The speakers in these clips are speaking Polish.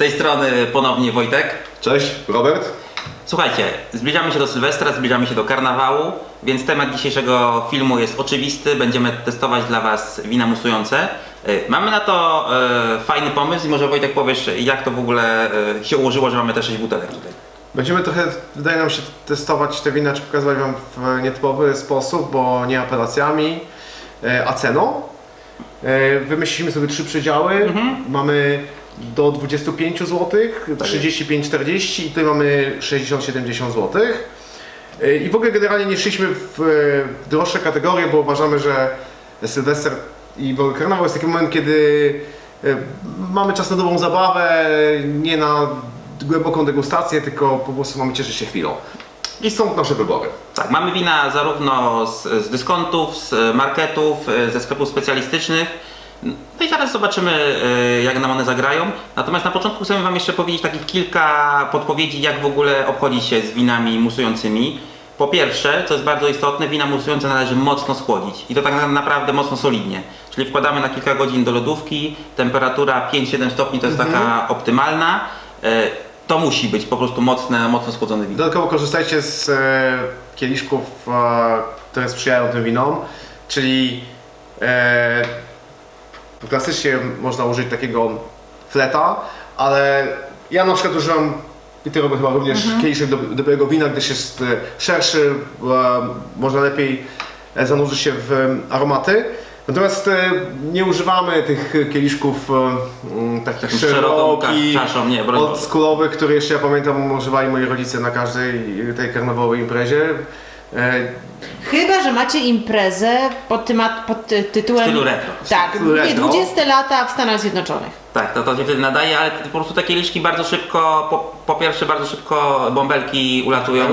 tej strony ponownie Wojtek. Cześć, Robert. Słuchajcie, zbliżamy się do Sylwestra, zbliżamy się do karnawału, więc temat dzisiejszego filmu jest oczywisty. Będziemy testować dla Was wina musujące. Y, Mamy na to e, fajny pomysł i może Wojtek powiesz, jak to w ogóle e, się ułożyło, że mamy te 6 butelek tutaj. Będziemy trochę, wydaje nam się, testować te wina, czy pokazywać Wam w nietypowy sposób, bo nie apelacjami, e, a ceną. E, Wymyśliliśmy sobie trzy przedziały. Mamy do 25 zł, 35-40 i tutaj mamy 60-70 zł. E, I w ogóle generalnie nie szliśmy w e, droższe kategorie, bo uważamy, że Sylwester i w ogóle karnawał jest taki moment, kiedy e, mamy czas na dobrą zabawę, nie na głęboką degustację, tylko po prostu mamy cieszyć się chwilą. I stąd nasze wybory. Tak, mamy wina zarówno z, z dyskontów, z marketów, ze sklepów specjalistycznych. No i zaraz zobaczymy, e, jak nam one zagrają. Natomiast na początku chcemy Wam jeszcze powiedzieć takich kilka podpowiedzi, jak w ogóle obchodzić się z winami musującymi. Po pierwsze, co jest bardzo istotne, wina musujące należy mocno schłodzić i to tak na- naprawdę mocno solidnie. Czyli wkładamy na kilka godzin do lodówki, temperatura 5-7 stopni to jest taka optymalna. E, To musi być po prostu mocne, mocno schłodzone wino. Dodatkowo korzystajcie z e, kieliszków, które sprzyjają tym winom, czyli klasycznie można użyć takiego fleta, ale ja na przykład używam i ty Robert, chyba również kieliszek do, dobrego wina, gdyż jest e, szerszy, e, można lepiej e, zanurzyć się w aromaty. Natomiast nie używamy tych kieliszków takich szerokich, oldschoolowych, które jeszcze ja pamiętam używali moi rodzice na każdej tej karnawałowej imprezie. E, Chyba, że macie imprezę pod, tym, pod ty- tytułem. W stylu retro. Tak, stylu nie, retro. 20 lata w Stanach Zjednoczonych. Tak, to, to się wtedy nadaje, ale po prostu te kieliszki bardzo szybko, po, po pierwsze bardzo szybko bąbelki ulatują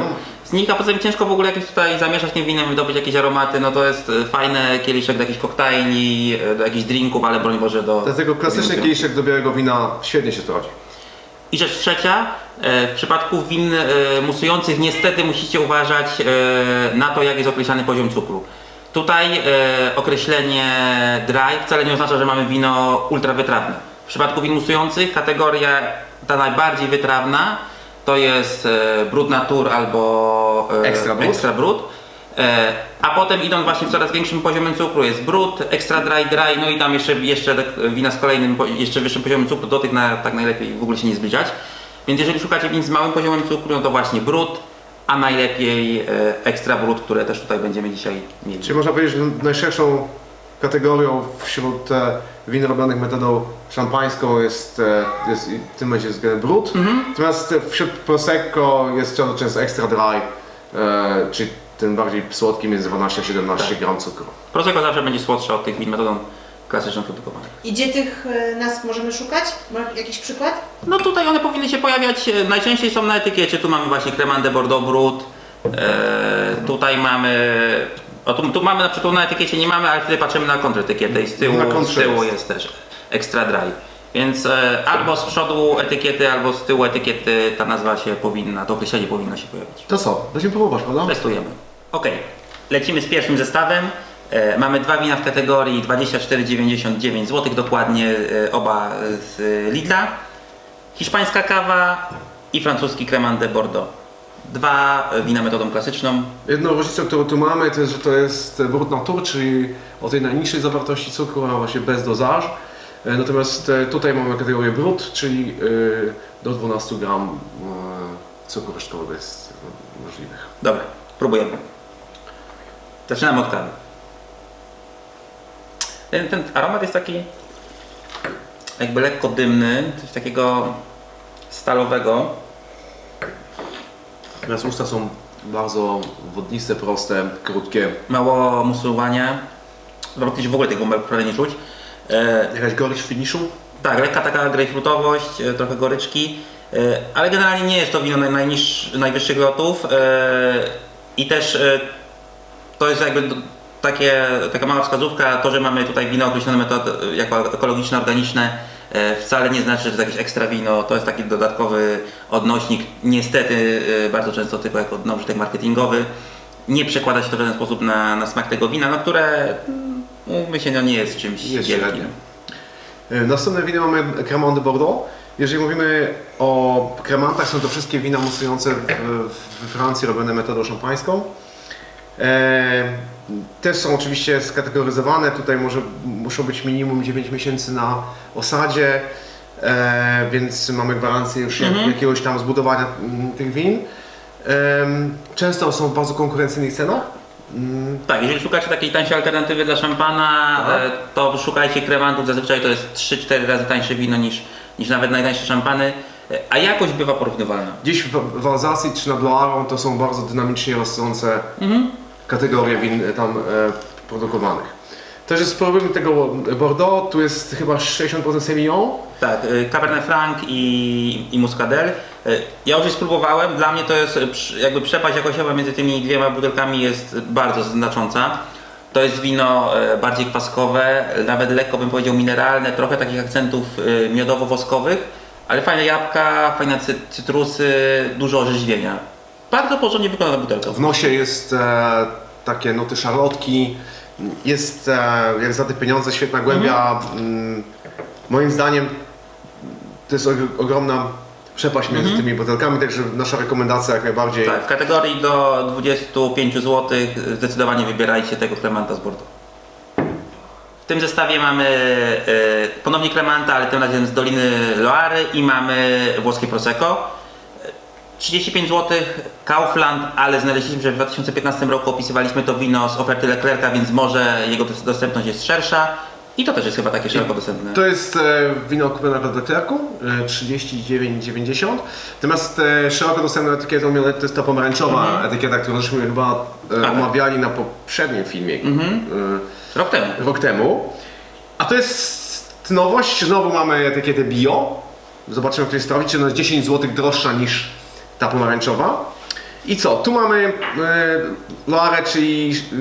z nich, a poza tym ciężko w ogóle jakieś tutaj zamieszać tym winem, wydobyć jakieś aromaty, no to jest e, fajne kieliszek do jakichś koktajli, e, do jakichś drinków, ale broń Boże do... dlatego klasyczny kieliszek do białego wina świetnie się sprawdzi. I rzecz trzecia, e, w przypadku win e, musujących niestety musicie uważać e, na to, jak jest określany poziom cukru. Tutaj określenie dry wcale nie oznacza, że mamy wino ultra wytrawne. W przypadku win musujących kategoria ta najbardziej wytrawna to jest brut natur albo e, Extra brut. extra brut. E, a potem idą właśnie w coraz większym poziomem cukru. Jest brut, extra dry, dry, no i tam jeszcze, jeszcze wina z kolejnym, jeszcze wyższym poziomem cukru, do tych na, tak najlepiej w ogóle się nie zbliżać. Więc jeżeli szukacie win z małym poziomem cukru, no to właśnie brut, a najlepiej e, extra brut, które też tutaj będziemy dzisiaj mieli. Czyli można powiedzieć, że najszerszą kategorią wśród e, win robionych metodą szampańską jest, e, jest w tym momencie względem brut. Natomiast e, wśród Prosecco jest często, często extra dry, e, czyli ten bardziej słodki między 12 a 17 gram cukru. Prosecco zawsze będzie słodsze od tych win metodą klasyczną produkowanych. I gdzie tych e, nas możemy szukać? Ma jakiś przykład? No tutaj one powinny się pojawiać, e, najczęściej są na etykiecie, tu mamy właśnie Cremant de Bordeaux Brut, e, tutaj mamy, o, tu, tu mamy na przykład na etykiecie nie mamy, ale wtedy patrzymy na kontretykietę i z tyłu, Na z tyłu jest. jest też extra dry. Więc e, albo z przodu etykiety, albo z tyłu etykiety ta nazwa się powinna, to określenie powinno się pojawić. To co? Będziemy próbować, prawda? Testujemy. Ok, lecimy z pierwszym zestawem. E, mamy dwa wina w kategorii 24,99 zł, dokładnie e, oba z e, Lidla. Hiszpańska kawa i francuski Cremant de Bordeaux. Dwa wina metodą klasyczną. Jedną różnicą, którą tu mamy, to jest, że to jest brut natur, czyli o tej najniższej zawartości cukru, a właśnie bez dozaż. E, Natomiast e, tutaj mamy kategorię brut, czyli e, do 12 gram e, cukru resztkowego jest możliwych. Dobra, próbujemy. Zaczynamy od kawy. Ten, ten aromat jest taki jakby lekko dymny, coś takiego stalowego. Teraz usta są bardzo wodniste, proste, krótkie. Mało musułwania. Praktycznie w ogóle bąbelków prawie nie czuć. E, Jakaś gorycz w finiszu? tak, lekka taka grejpfrutowość, e, trochę goryczki, e, ale generalnie nie jest to wino naj, najwyższych lotów e, i też e, to jest jakby takie, taka mała wskazówka, to, że mamy tutaj wino określone metod, jako ekologiczne, organiczne, e, wcale nie znaczy, że to jakieś ekstra wino, to jest taki dodatkowy odnośnik, niestety e, bardzo często tylko jako no, użytek marketingowy. Nie przekłada się to w żaden sposób na, na smak tego wina, no które, mm, mówmy się, no nie jest czymś Jest wielkim. średnie. E, Następne wino mamy Cremant de Bordeaux. Jeżeli mówimy o kremantach, są to wszystkie wina mocujące w, w Francji robione metodą szampańską. E, też są oczywiście skategoryzowane. Tutaj może, muszą być minimum 9 miesięcy na osadzie, e, więc mamy gwarancję już jak, jakiegoś tam zbudowania mm, tych win. Często są w bardzo konkurencyjnych cenach. Mm, Tak, jeżeli szukacie takiej tańszej alternatywy dla szampana, Tak. e, to szukajcie kremantów. Zazwyczaj to jest 3-4 razy tańsze wino niż, niż nawet najtańsze szampany, a jakość bywa porównywalna. Dziś w, w Alzacji czy nad Loarą to są bardzo dynamicznie rosnące kategorie win e, tam e, produkowanych. Też jest problem tego Bordeaux, tu jest chyba 60% Semillon. Tak, y, Cabernet Franc i, i Muscadel. Y, Ja już je spróbowałem, dla mnie to jest jakby przepaść jakościowa między tymi dwiema butelkami jest bardzo znacząca. To jest wino bardziej kwaskowe, nawet lekko bym powiedział mineralne, trochę takich akcentów miodowo-woskowych, ale fajne jabłka, fajne cy- cytrusy, dużo orzeźwienia. Bardzo porządnie wykonana butelka. W nosie jest e, takie nuty szarlotki, jest e, jak za te pieniądze świetna głębia. Mm, moim zdaniem to jest og- ogromna przepaść między tymi butelkami, także nasza rekomendacja jak najbardziej. Tak, w kategorii do 25 zł zdecydowanie wybierajcie tego Clemanta z Bordeaux. W tym zestawie mamy e, ponownie Clemanta, ale tym razem z Doliny Loary i mamy włoskie Prosecco. E, 35 zł Kaufland, ale znaleźliśmy, że w 2015 roku opisywaliśmy to wino z oferty Leclerca, więc może jego dos- dostępność jest szersza. I to też jest chyba takie szeroko dostępne. To jest e, wino kupione w Leclercu, e, 39,90. Natomiast e, szeroko dostępną etykietą to jest ta pomarańczowa etykieta, którą żeśmy chyba e, Tak. omawiali na poprzednim filmie e, Rok temu. rok temu. A to jest nowość, znowu mamy etykietę bio. Zobaczymy, jak to jest sprawdzić, ona jest 10 zł droższa niż ta pomarańczowa. I co? Tu mamy e, Loire, czyli e,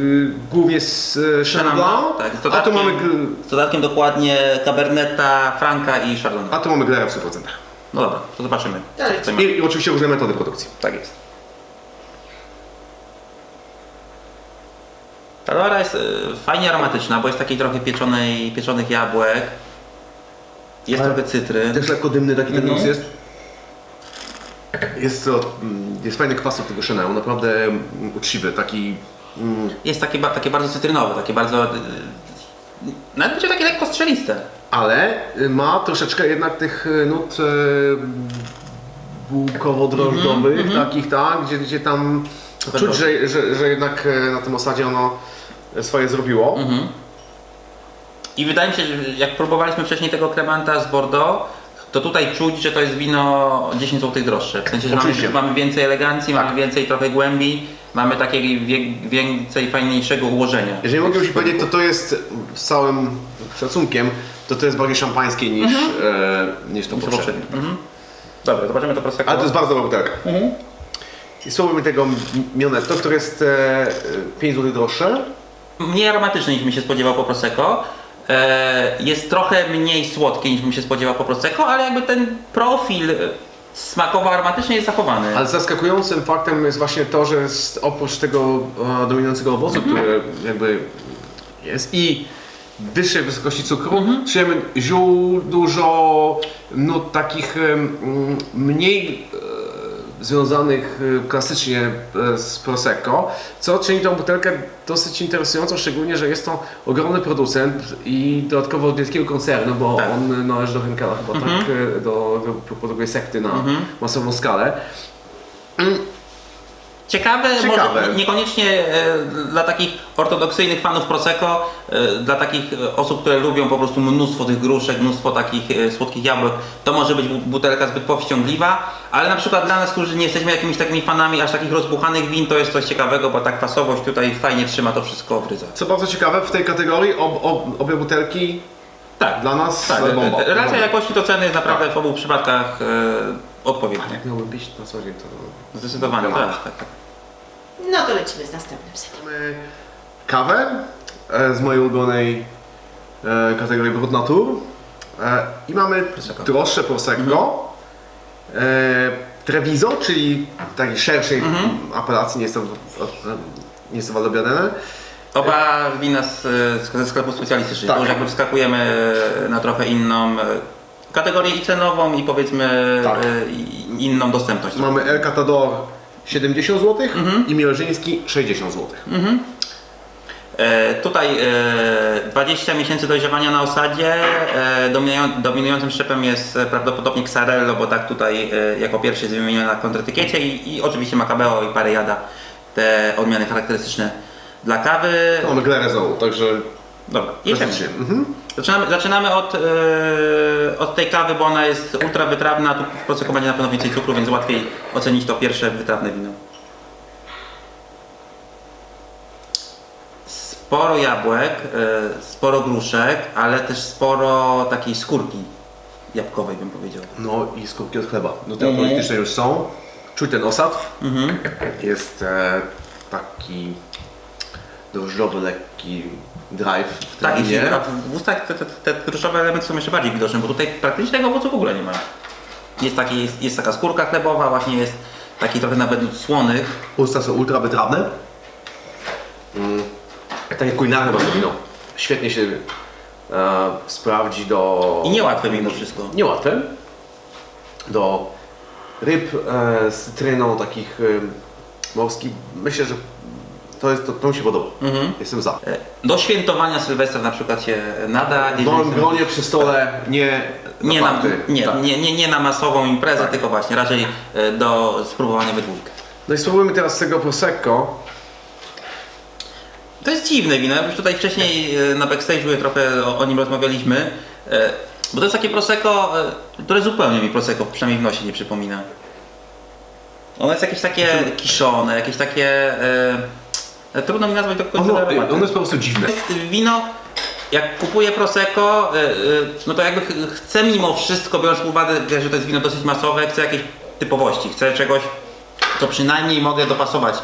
głównie z e, Chenin Blanc, tak, z a tu dodatkiem, mamy, gl- z dodatkiem dokładnie Caberneta, Franca i Chardonnay. a tu mamy Glera w 100%. No dobra, to zobaczymy. Tak. Co tutaj mamy. I, I oczywiście różne metody produkcji. Tak jest. Ta lora jest y, fajnie aromatyczna, bo jest takiej trochę pieczonej, pieczonych jabłek. Jest Ale- trochę cytry. Też lekko dymny taki ten Mhm. nos jest. Jest to, mm, jest fajny kwas od tego Chanel, naprawdę mm, uczciwy, taki... mm, Jest takie, ba- takie bardzo cytrynowe, takie bardzo... y, Nawet będzie takie lekko strzeliste. Ale ma troszeczkę jednak tych y, nut y, bułkowo-drożdżowych, takich, tak, gdzie, gdzie tam czuć, że, że, że jednak na tym osadzie ono swoje zrobiło. I wydaje mi się, że jak próbowaliśmy wcześniej tego kremanta z Bordeaux, to tutaj czuć, że to jest wino 10 zł droższe. W sensie, że mamy, Oczywiście. mamy więcej elegancji, Tak. mamy więcej trochę głębi, mamy takiego wie, więcej fajniejszego ułożenia. Jeżeli mogę Ci powiedzieć, to to jest z całym szacunkiem, to to jest bardziej szampańskie niż, e, niż to poprzednie. Mhm. Dobra, zobaczymy to Prosecco. Ale to jest bardzo dobra butelka. I spróbujmy tego Mionetto, które jest e, 5 zł droższe. Mniej aromatyczny niż bym się spodziewał po Prosecco. E, jest trochę mniej słodki niż bym się spodziewał po Prosecco, ale jakby ten profil e, smakowo-aromatyczny jest zachowany. Ale zaskakującym faktem jest właśnie to, że oprócz tego e, dominującego owocu, który jakby jest i wyższej wysokości cukru, czujemy ziół, dużo nut takich em, mm, mniej e, związanych e, klasycznie e, z Prosecco, co czyni tą butelkę dosyć interesującą, szczególnie, że jest to ogromny producent i dodatkowo od wielkiego koncernu, bo Tak. on należy do Henkela chyba, tak, e, do, do produkuję sekty na masową skalę. Ciekawe, Ciekawe. może niekoniecznie e, dla takich ortodoksyjnych fanów Prosecco, e, dla takich e, osób, które lubią po prostu mnóstwo tych gruszek, mnóstwo takich e, słodkich jabłek, to może być bu- butelka zbyt powściągliwa, ale na przykład dla nas, którzy nie jesteśmy jakimiś takimi fanami aż takich rozbuchanych win, to jest coś ciekawego, bo ta kwasowość tutaj fajnie trzyma to wszystko w ryzach. Co bardzo ciekawe, w tej kategorii ob, ob, obie butelki Tak, dla nas tak. bomba. Racja jakości to ceny jest naprawdę w obu przypadkach e, odpowiednia. Jak miałbym pić na co dzień, to... Zdecydowanie, tak, tak, tak. No to lecimy z następnym setem. Kawę e, z mojej ulubionej e, kategorii Brut Natur e, i mamy Prosecco. droższe Prosecco, e, Treviso, czyli takiej szerszej apelacji, nie jest to, nie jest to Valdobbiadene. Oba wina z, z, ze sklepu specjalistycznych. Tak. Już jakby wskakujemy na trochę inną e, kategorię i cenową i powiedzmy Tak. e, i- inną dostępność. Mamy El Catador 70 zł Mhm. i Mielżyński 60 zł. Tutaj e, 20 miesięcy dojrzewania na osadzie. E, dominują, dominującym szczepem jest e, prawdopodobnie Xarello, bo tak tutaj e, jako pierwszy jest wymieniony na kontretykiecie i, i oczywiście Macabeo i Parejada, te odmiany charakterystyczne dla kawy. Mamy Glerezoł, także Dobra, jedziemy. Mhm. Zaczynamy, zaczynamy od, e, od tej kawy, bo ona jest ultra wytrawna, tu w proceku będzie na pewno więcej cukru, więc łatwiej ocenić to pierwsze wytrawne wino. Sporo jabłek, e, sporo gruszek, ale też sporo takiej skórki jabłkowej bym powiedział. No i skórki od chleba. No te Mhm. polityczne już są. Czuć ten osad. Mhm. Jest e, taki drożdżowy, lekki drive w Tak, jeśli, winie. a w ustach te, te, te gruszkowe elementy są jeszcze bardziej widoczne, bo tutaj praktycznie tego owocu w ogóle nie ma. Jest, taki, jest, jest taka skórka chlebowa, właśnie jest taki trochę nawet słony, Usta są ultra wytrawne. Mm. Takie kulinarne bardzo wino. Świetnie się e, sprawdzi do... I niełatwe mimo wszystko. Niełatwe. Do ryb e, z cytryną, takich e, morskich. Myślę, że to, jest, to, to mi się podoba. Mhm. Jestem za. E, Do świętowania Sylwestra na przykład się nada. W jeżeli małym gronie przy stole, nie nie, na, party. nie, Tak. nie, nie, nie na masową imprezę, Tak. tylko właśnie raczej e, do spróbowania we dwójkę. No i spróbujmy teraz tego Prosecco. To jest dziwne wino. Już tutaj wcześniej e, na backstage'u trochę o, o nim rozmawialiśmy. e, Bo to jest takie prosecco, e, które zupełnie mi prosecco, przynajmniej w nosie nie przypomina. Ono jest jakieś takie kiszone, jakieś takie... E, trudno mi nazwać do końca Ono, jest po prostu dziwne. To jest wino, jak kupuję Prosecco, no to jakby ch- chcę mimo wszystko, biorąc pod uwagę, że to jest wino dosyć masowe, chcę jakiejś typowości, chcę czegoś, co przynajmniej mogę dopasować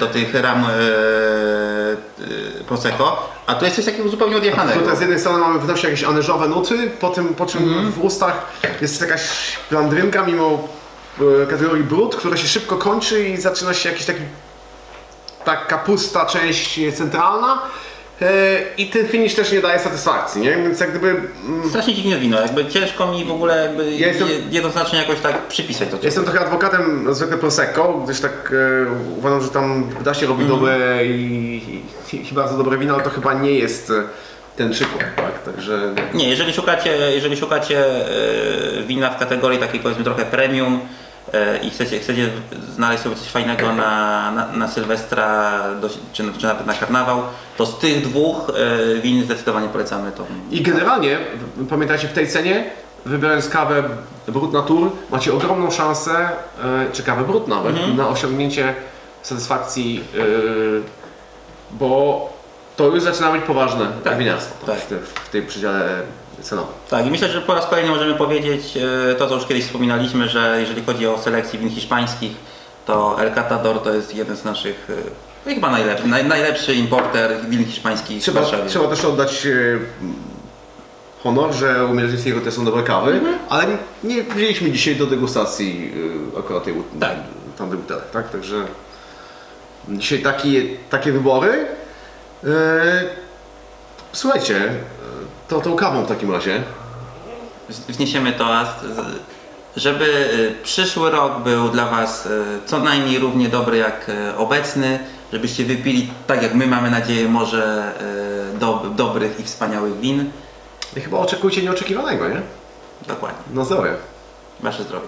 do tych ram e, e, Prosecco, a tu jest coś takiego zupełnie odjechanego. Tutaj z jednej strony mamy w nosie jakieś anyżowe nuty, po, tym, po czym Mhm. w ustach jest jakaś landrynka mimo e, kategorii brud, która się szybko kończy i zaczyna się jakiś taki taka pusta część centralna e, i ten finish też nie daje satysfakcji, nie? Więc jak gdyby mm, Strasznie dziwne wino, jakby ciężko mi w ogóle jakby Ja jestem- je- jednoznacznie jakoś tak przypisać to. jestem trochę adwokatem zwykle Prosecco, gdyż tak e, uważam, że tam da się robić dobre i, i, i bardzo dobre wino, ale to chyba nie jest e, ten przykład, tak? Także Nie, jeżeli szukacie, jeżeli szukacie e, wina w kategorii takiej powiedzmy trochę premium e, i chcecie, chcecie znaleźć sobie coś fajnego na, na, na Sylwestra do, czy, czy nawet na karnawał, to z tych dwóch e, win zdecydowanie polecamy to. I generalnie, pamiętajcie, w tej cenie, wybierając kawę Brut Natur, macie ogromną szansę, e, czy kawę Brut nawet, Mhm. na osiągnięcie satysfakcji, e, bo to już zaczyna być poważne Tak, winiarstwo tak. w, w tej przedziale Tak, i myślę, że po raz kolejny możemy powiedzieć e, to, co już kiedyś wspominaliśmy, że jeżeli chodzi o selekcję win hiszpańskich, to El Catador to jest jeden z naszych, e, no chyba najlepszy, naj, najlepszy importer win hiszpańskich w Trzeba, Warszawie. trzeba też oddać e, honor, że u Mierzyńskiego też są dobre kawy, Mhm. ale nie wzięliśmy dzisiaj do degustacji e, akurat tej, Tak. tamtej butelek, tak? Także dzisiaj takie, takie wybory. E, słuchajcie, to tą kawą w takim razie. wzniesiemy toast, z- żeby y, przyszły rok był dla Was y, co najmniej równie dobry jak y, obecny, żebyście wypili, tak jak my mamy nadzieję, może y, do, dobrych i wspaniałych win. I chyba oczekujcie nieoczekiwanego, nie? Dokładnie. Na zdrowie. Wasze zdrowie.